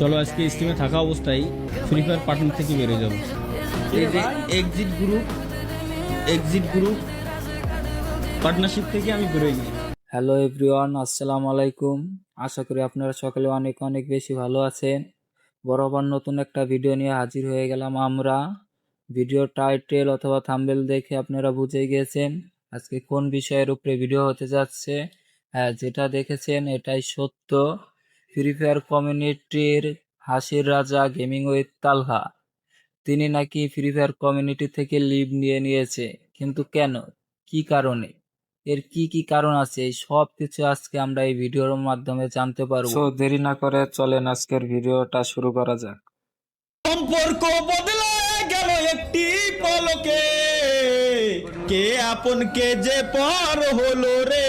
চলো আজকে স্টিমে থাকা অবস্থায় ফ্রি ফায়ার পার্টনার থেকে বেরিয়ে যাব। এই যে exit group exit group partnership থেকে আমি বেরোই গেছি হ্যালো এভরিওয়ান আসসালামু আলাইকুম। আশা করি আপনারা সকলে অনেক অনেক বেশি ভালো আছেন। বরাবর নতুন একটা ভিডিও নিয়ে হাজির হয়ে গেলাম আমরা। ভিডিও টাইটেল অথবা থাম্বেল দেখে আপনারা বুঝে গিয়েছেন আজকে কোন বিষয়ের উপরে ভিডিও হতে যাচ্ছে। হ্যাঁ যেটা দেখেছেন এটাই সত্য। ফ্রি ফায়ার কমিউনিটির হাসির রাজা গেমিং উইথ তালহা তিনি নাকি ফ্রি ফায়ার কমিউনিটি থেকে লিভ নিয়ে নিয়েছে। কিন্তু কেন? কি কারণে? এর কি কি কারণ আছে? এই সব কিছু আজকে আমরা এই ভিডিওর মাধ্যমে জানতে পারব। তো দেরি না করে চলেন আজকের ভিডিওটা শুরু করা যাক। সম্পর্ক বদলে গেল একটি পলকে। কে আপন কে যে পর হলো রে?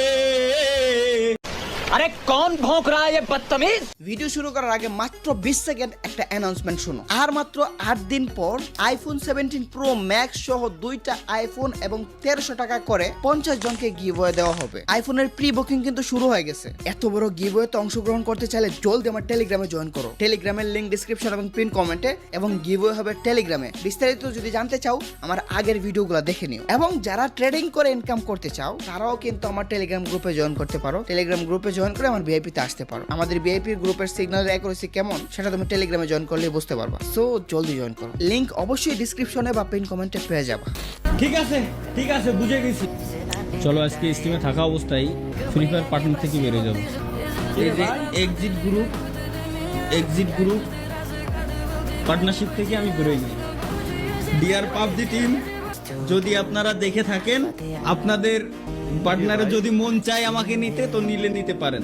अरे कौन भौंक रहा है ये बदतमीज ভিডিও শুরু করার আগে মাত্র বিশ সেকেন্ড একটা অ্যানাউন্সমেন্ট শুনো আর মাত্র আট দিন পর আইফোন সেভেন্টিন প্রো ম্যাক্স সহ দুইটা আইফোন এবং তেরোশো টাকা করে পঞ্চাশ জনকে গিভওয়ে দেওয়া হবে আইফোনের প্রি বুকিং কিন্তু শুরু হয়ে গেছে এত বড় গিভওয়েতে অংশগ্রহণ করতে চাইলে জলদি আমার টেলিগ্রামে জয়েন করো টেলিগ্রামের লিঙ্ক ডিসক্রিপশন এবং পিন কমেন্টে এবং গিভওয়ে হবে টেলিগ্রামে বিস্তারিত যদি জানতে চাও আমার আগের ভিডিওগুলো দেখে নিও এবং যারা ট্রেডিং করে ইনকাম করতে চাও তারাও কিন্তু আমার টেলিগ্রাম গ্রুপে জয়েন করতে পারো টেলিগ্রাম গ্রুপে জয়েন করে আমার ভিআইপি তে আসতে পারো। আমাদের ভিআইপি গ্রুপের সিগন্যালের অ্যাকুরেসি কেমন সেটা তুমি টেলিগ্রামে জয়েন করলে বুঝতে পারবা। সো জলদি জয়েন করো। লিংক অবশ্যই ডিসক্রিপশনে বা পিন কমেন্টে পেয়ে যাবা। ঠিক আছে ঠিক আছে, বুঝে গেছি। চলো আজকে স্টিমে থাকা অবস্থায় ফ্রি ফায়ার পার্টনার থেকে বেরিয়ে যাব। এই যে exit group exit group partnership থেকে আমি বেরোই ডিয়ার পাবজি টিম যদি আপনারা দেখে থাকেন আপনাদের পার্টনারে যদি মন চায় আমাকে নিতে তো নিলে নিতে পারেন।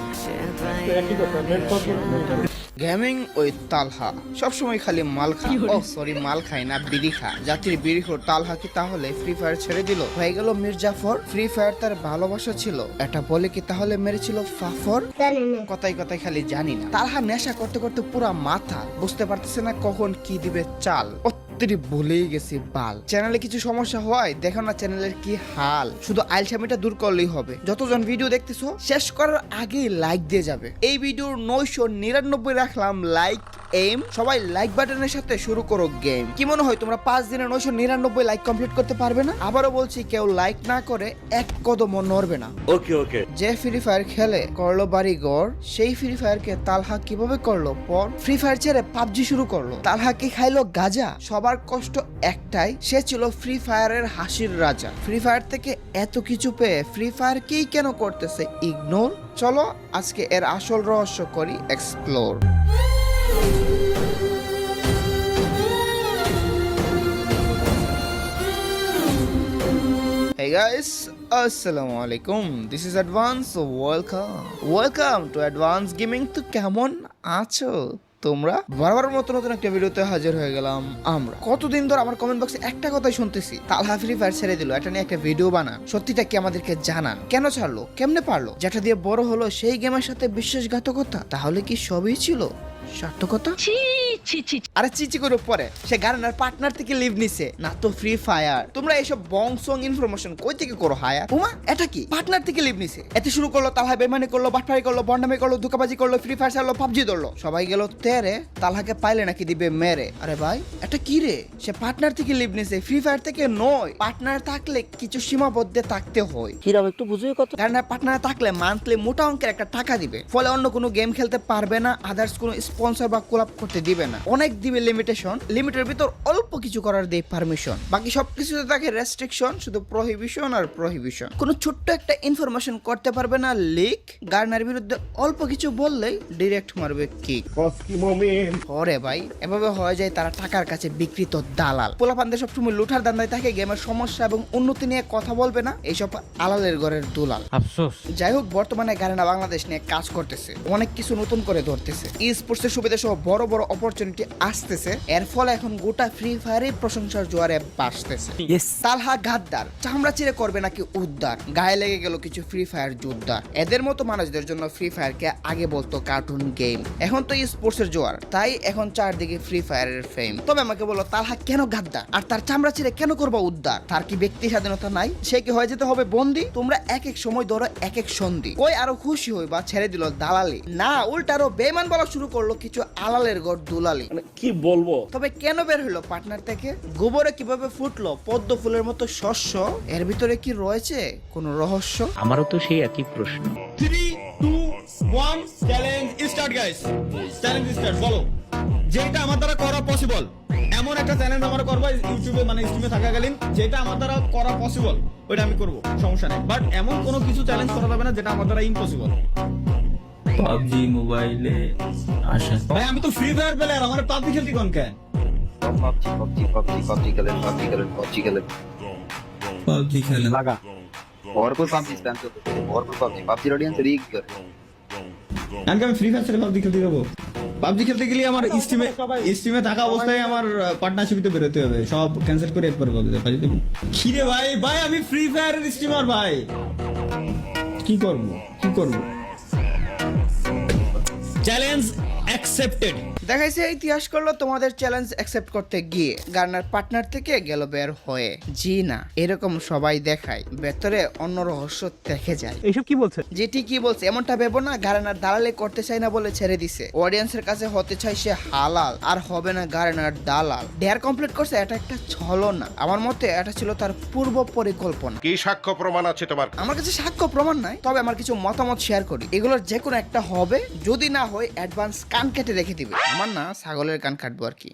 গেমিং ওই তালহা। সবসময় খালি মাল খা। ও সরি মাল খাই না বিড়ি খা। জাতির বিড়ি খোর তালহা কি তাহলে ফ্রি ফায়ার ছেড়ে দিল? হয়ে গেল মির্জাফর ফ্রি ফায়ার তার ভালোবাসা ছিল। এটা বলে কি তাহলে মেরেছিল ফাফর? কথাই কথাই খালি জানি না। তালহা নেশা করতে করতে পুরা মাথা। বুঝতে পারতেছে না কখন কি দিবে চাল। অত্যারি ভুলেই গেছি, বাল। চ্যানেলে কিছু সমস্যা হয়, দেখো না চ্যানেলের কি হাল। শুধু আলসামিটা দূর করলেই হবে। যতজন ভিডিও দেখতেছো, শেষ করার আগেই লাইক দিয়ে যাবে। এই ভিডিওর নয়শো নিরানব্বই রাখলাম লাইক এইম সবাই লাইক বাটনের সাথে শুরু করো গেম কি মনে হয় তোমরা পাঁচ দিনে নয়শো নিরানব্বই লাইক কমপ্লিট করতে পারবে না? আবারও বলছি কেউ লাইক না করে এক কদমও নড়বে না। ওকে ওকে যে ফ্রি ফায়ার খেলে করল বাড়ি গড় সেই ফ্রি ফায়ারকে তালহা কীভাবে করল? পর ফ্রি ফায়ার ছেড়ে পাবজি শুরু করল। তালহা কি খাইলো গাজা? সবার কষ্ট একটাই সে ছিল ফ্রি ফায়ারের হাসির রাজা। ফ্রি ফায়ার থেকে এত কিছু পেয়ে ফ্রি ফায়ার কি কেন করতেছে? ইগনোর চলো আজকে এর আসল রহস্য করি explore Hey guys, Assalamu alaikum. This is Advance. Welcome. Welcome to Advance Gaming. তো কেমন আছো? তোমরা? বারবার মতো নতুন একটা ভিডিওতে হাজির হয়ে গেলাম আমরা। কতদিন ধরে আমার কমেন্ট বক্সে একটা কথাই শুনতেছি? তালহা ফ্রি ফায়ার ছেড়ে দিল। এটা নিয়ে একটা ভিডিও বানান। সত্যিটা কি আমাদেরকে জানান? কেন ছাড়লো? কেমনে পারল? যেটা দিয়ে বড় হলো সেই গেমের সাথে বিশ্বাসঘাতকতা তাহলে কি সবই ছিল? ショット型 আরে চিচি করে পরে সে গার্নার পার্টনার থেকে লিভ নিছে। না তো ফ্রি ফায়ার তোমরা এইসব ইনফরমেশন কই থেকে করো হায়া? উমা এটা কি? পার্টনার থেকে লিভ নিছে। এতে শুরু করল বেমানি করল বাটপারি করল বন্ডামি করল ধোকাবাজি করল ফ্রি ফায়ার ছাড়লো পাবজি ধরলো। সবাই গেল তেরে তালহাকে পাইলে নাকি দিবে মেরে। আরে ভাই এটা কি রে? সে পার্টনার থেকে লিভ নিছে। ফ্রি ফায়ার থেকে নয়। পার্টনার থাকলে কিছু সীমাবদ্ধে থাকতে হয়। কিরম একটু বুঝুই কত পার্টনার থাকলে মান্থলি মোটা অঙ্কের একটা টাকা দিবে। ফলে অন্য কোনো গেম খেলতে পারবে না। আদার্স কোনো স্পন্সর বা কোলাপ করতে দিবে না। অনেক দিবে লিমিটেশন লিমিটের ভিতর অল্প কিছু করার দেয় পারমিশন বাকি সবকিছুতে থাকে রেস্ট্রিকশন শুধু প্রহিবিশন আর প্রহিবিশন কোনো ছোট্ট একটা ইনফরমেশন করতে পারবে না লিক গার্নার বিরুদ্ধে অল্প কিছু বললেই ডিরেক্ট মারবে কিক ওরে ভাই এভাবে হয়ে যায় তারা টাকার কাছে বিকৃত দালাল। পোলাপানদের সবসময় লুঠার দান্দায় থাকে গেমের সমস্যা এবং উন্নতি নিয়ে কথা বলবে না এইসব আলালের ঘরের দুলাল। আফসোস। যাই হোক বর্তমানে গারেনা বাংলাদেশ নিয়ে কাজ করতেছে। অনেক কিছু নতুন করে ধরতেছে। ই স্পোর্টস এর সুবিধা সহ বড় বড় অপরচুনিটি আসতেছে। এর ফলে এখন গোটা ফ্রি ফায়ারে প্রশংসার জোয়ারে বাসতেছে। তালহা গাদ্দার চামড়া চিরে করবে নাকি উদ্ধার? গায়ে লেগে গেল কিছু ফ্রি ফায়ার যোদ্ধার এদের মতো মানুষদের জন্য ফ্রি ফায়ারকে আগে বলতো কার্টুন গেম এখন তো স্পোর্টস এর জোয়ার। তাই এখন চারদিকে ফ্রি ফায়ারের ফেম তবে আমাকে বলো তালহা কেন গাদ্দার? আর তার চামড়া চিরে কেন করব উদ্ধার? তার কি ব্যক্তি স্বাধীনতা নাই? সে কি হয়ে যেতে হবে বন্দি? তোমরা এক এক সময় ধরো এক এক সন্ধি। ওই আরও খুশি হই বা ছেড়ে দিল দালালি। না উল্টা আরও বেমান বলা শুরু করল কিছু আলালের গড় দুলালি। মানে কি বলব? তবে কেন বের হলো পার্টনার থেকে? গোবরে কীভাবে ফুটলো? পদ্ম ফুলের মতো শস্য? এর ভিতরে কি রয়েছে কোনো রহস্য? আমারও তো সেই একই প্রশ্ন। Three two one challenge start guys challenge start বলো যেটা আমার দ্বারা করা পসিবল এমন একটা চ্যালেঞ্জ আমরা করব ইউটিউবে মানে স্ট্রিমে থাকাকালীন যেটা আমার দ্বারা করা পসিবল ওইটা আমি করব সমস্যা নেই। বাট এমন কোনো কিছু চ্যালেঞ্জ করা যাবে না যেটা আমার দ্বারা ইম্পসিবল পাবজি মোবাইলে আসা ভাই আমি তো ফ্রি ফায়ার প্লেয়ার আমার পাবজি খেলতে কোন কেন পাবজি পাবজি পাবজি পাবজি খেলেন পাবজি খেলেন পাবজি খেলেন পাবজি খেলেন লাগা भरपूर पाबजी स्पॅम करतो भरपूर पाबजी पाबजी ऑडियन्स रीग कर কারণ আমি ফ্রি ফায়ার ছেড়ে পাবজি খেলতে যাবো পাবজি খেলতে গেলে আমার স্টিমে স্টিমে থাকা অবস্থায় আমার পার্টনারশিপে বেরোতে হবে সব ক্যান্সেল করে এরপর পাবজি পাবজি খিরে ভাই ভাই আমি ফ্রি ফায়ারের স্টিমার ভাই কি করব কি করব চ্যালেঞ্জ অ্যাকসেপ্টেড দেখাইছে ইতিহাস করল তোমাদের চ্যালেঞ্জ অ্যাকসেপ্ট করতে গিয়ে গার্নার পার্টনার থেকে গেল বের হয়ে। জি না এরকম সবাই দেখায় ভেতরে অন্য রহস্য দেখে যায়। এইসব কি বলছে? যেটি কি বলছে এমনটা ভেবো না গার্নার দালালি করতে চাই না বলে ছেড়ে দিছে। অডিয়েন্সের কাছে হতে চাই সে হালাল আর হবে না গার্নার দালাল। ডেয়ার কমপ্লিট করছে এটা একটা ছলনা। আমার মতে এটা ছিল তার পূর্ব পরিকল্পনা। কি সাক্ষ্য প্রমাণ আছে তোমার? আমার কাছে সাক্ষ্য প্রমাণ নাই তবে আমার কিছু মতামত শেয়ার করি। এগুলোর যে কোনো একটা হবে যদি না হয় অ্যাডভান্স কান কেটে রেখে দিবে। আমার না ছাগলের কান কাটবো আর কি।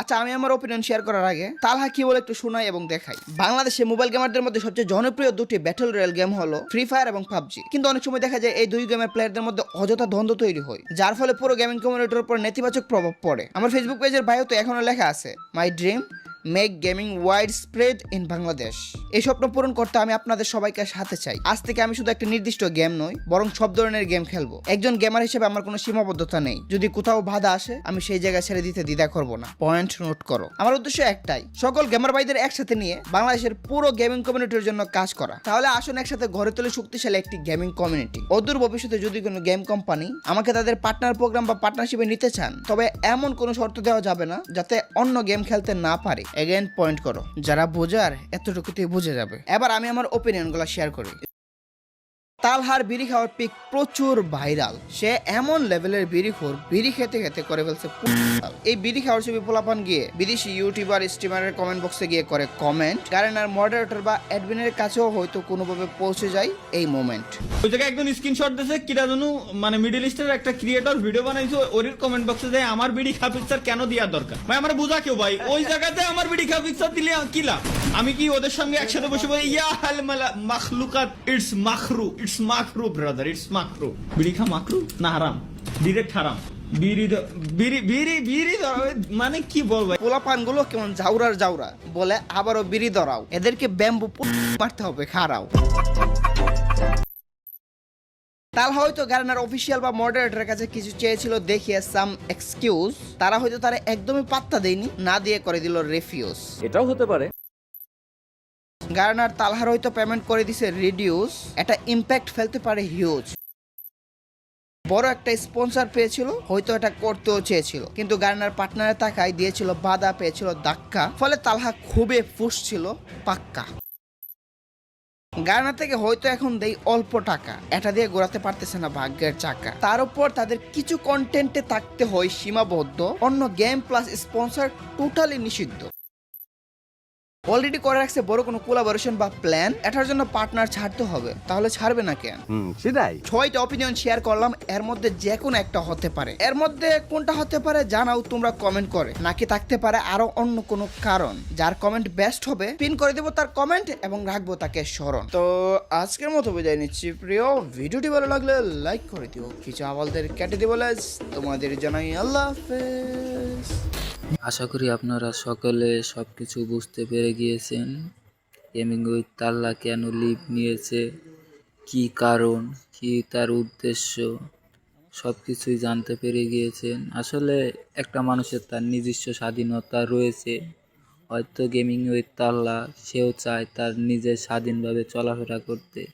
আচ্ছা আমি আমার ওপিনিয়ন শেয়ার করার আগে তালহা কি বলে একটু শোনাই এবং দেখাই। বাংলাদেশে মোবাইল গেমারদের মধ্যে সবচেয়ে জনপ্রিয় দুটি ব্যাটল রয়্যাল গেম হলো ফ্রি ফায়ার এবং পাবজি। কিন্তু অনেক সময় দেখা যায় এই দুই গেমের প্লেয়ারদের মধ্যে অযথা দ্বন্দ্ব তৈরি হয় যার ফলে পুরো গেমিং কমিউনিটির উপর নেতিবাচক প্রভাব পড়ে। আমার ফেসবুক পেজের বায়ো তো এখনও লেখা আছে my dream make gaming wide spread in Bangladesh এই স্বপ্ন পূরণ করতে আমি আপনাদের সবাইকে সাথে চাই। আজ থেকে আমি শুধু একটা নির্দিষ্ট গেম নই, বরং সব ধরনের গেম খেলব। একজন গেমার হিসেবে আমার কোনো সীমাবদ্ধতা নেই। যদি কোথাও বাধা আসে, আমি সেই জায়গায় ছেড়ে দিতে দ্বিধা করব না। পয়েন্ট নোট করো। আমার উদ্দেশ্য একটাই, সকল গেমার ভাইদের একসাথে নিয়ে বাংলাদেশের পুরো গেমিং কমিউনিটির জন্য কাজ করা। তাহলে আসুন একসাথে ঘরে তোলে শক্তিশালী একটি গেমিং কমিউনিটি অদূর ভবিষ্যতে যদি কোনো গেম কোম্পানি আমাকে তাদের পার্টনার প্রোগ্রাম বা পার্টনারশিপে নিতে চান, তবে এমন কোনো শর্ত দেওয়া যাবে না, যাতে অন্য গেম খেলতে না পারে। এগেন পয়েন্ট করো। যারা বোঝার এতটুকুতেই বুঝে যাবে। এবার আমি আমার ওপিনিয়নগুলো শেয়ার করি। তালহার বিড়ি খাওয়ার পিক প্রচুর ভাইরাল। সে এমন লেভেলের বিড়ি খোর, বিড়ি খেতে খেতে করে ফেলছে এই বিড়ি খাওয়ার ছবি পোলাপান গিয়ে বিদেশি ইউটিউবার, স্ট্রিমারের কমেন্ট বক্সে গিয়ে করে কমেন্ট কারণ আর মডারেটর বা অ্যাডমিনের কাছেও হয়তো কোনোভাবে পৌঁছে যায় এই মোমেন্ট ওই জায়গায় একজন স্ক্রিনশট দিয়েছে কিরা জানু মানে মিডল ইস্টের একটা ক্রিয়েটর ভিডিও বানাইছে ওর কমেন্ট বক্সে যায়, আমার বিডি খা পিকচার কেন দেওয়ার দরকার? ভাই, আমার বুঝা কেউ, ভাই, ওই জায়গাতে আমার বিডি খা পিকচার দিলে কি লাভ? আমি কি ওদের সঙ্গে একসাথে বসে বলি ইয়া হাল মালা, মাখলুকাত ইটস মাখরু ইটস মাখরু ব্রাদার ইটস মাখরু বিড়ি খা মাখরু না হারাম ডিরেক্ট হারাম বিড়ি বিড়ি বিড়ি বিড়ি মানে কি বলবগুলো কেমন জাউরার জাউরা বলে আবারও বিড়ি ধরাও। এদেরকে ব্যাম্বু মারতে হবে খারাও। তার হয়তো গার্নার অফিসিয়াল বা মডারেটরের কাছে কিছু চেয়েছিল দেখিয়ে সাম এক্সকিউজ। তারা হয়তো তারা একদমই পাত্তা দেয়নি না দিয়ে করে দিল রেফিউজ। এটাও হতে পারে। গার্নার তালহার হয়তো পেমেন্ট করে দিছে রিডিউস এটা ইম্প্যাক্ট ফেলতে পারে হিউজ বড় একটা স্পন্সর পেয়েছিল, হয়তো এটা করতেও চেয়েছিল। কিন্তু গার্নার পার্টনারের টাকায় দিয়েছিল বাধা, পেয়েছিল ধাক্কা। ফলে তালহা খুবই ফুসছিল, পাক্কা। গার্নার থেকে হয়তো এখন দেই অল্প টাকা। এটা দিয়ে ঘোরাতে পারতেছে না ভাগ্যের চাকা। তার উপর তাদের কিছু কন্টেন্টে থাকতে হয় সীমাবদ্ধ। অন্য গেম প্লাস স্পন্সর টোটালি নিষিদ্ধ। অলরেডি করে রাখছে বড় কোনো কোলাবোরেশন বা প্ল্যান এটার জন্য পার্টনার ছাড়তে হবে। তাহলে ছাড়বে না কেন? হুম সেটাই। ছয়টা অপিনিয়ন শেয়ার করলাম এর মধ্যে যে কোনো একটা হতে পারে। এর মধ্যে কোনটা হতে পারে জানাও তোমরা কমেন্ট করে। নাকি থাকতে পারে আরও অন্য কোনো কারণ। যার কমেন্ট বেস্ট হবে পিন করে দেবো তার কমেন্ট এবং রাখব তাকে স্মরণ। তো আজকের মতো বিদায় নিচ্ছি প্রিয়। ভিডিওটি ভালো লাগলে লাইক করে দিও। কিছু আওয়ালদের কেটে দিব তোমাদের জানাই আল্লাহ হাফেজ। আশা করি আপনারা সকলে সব কিছু বুঝতে পেরে গিয়েছেন। গেমিং উইথ তাল্লা কেন লিভ নিয়েছে? কি কারণ? কি তার উদ্দেশ্য? সব কিছুই জানতে পেরে গিয়েছেন। আসলে একটা মানুষের তার নিজস্ব স্বাধীনতা রয়েছে। হয়তো গেমিং উইথ তাল্লা সেও চায় তার নিজের স্বাধীনভাবে চলাফেরা করতে।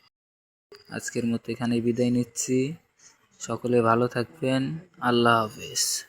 আজকের মতো এখানে বিদায় নিচ্ছি। সকলে ভালো থাকবেন। আল্লাহ হাফেজ।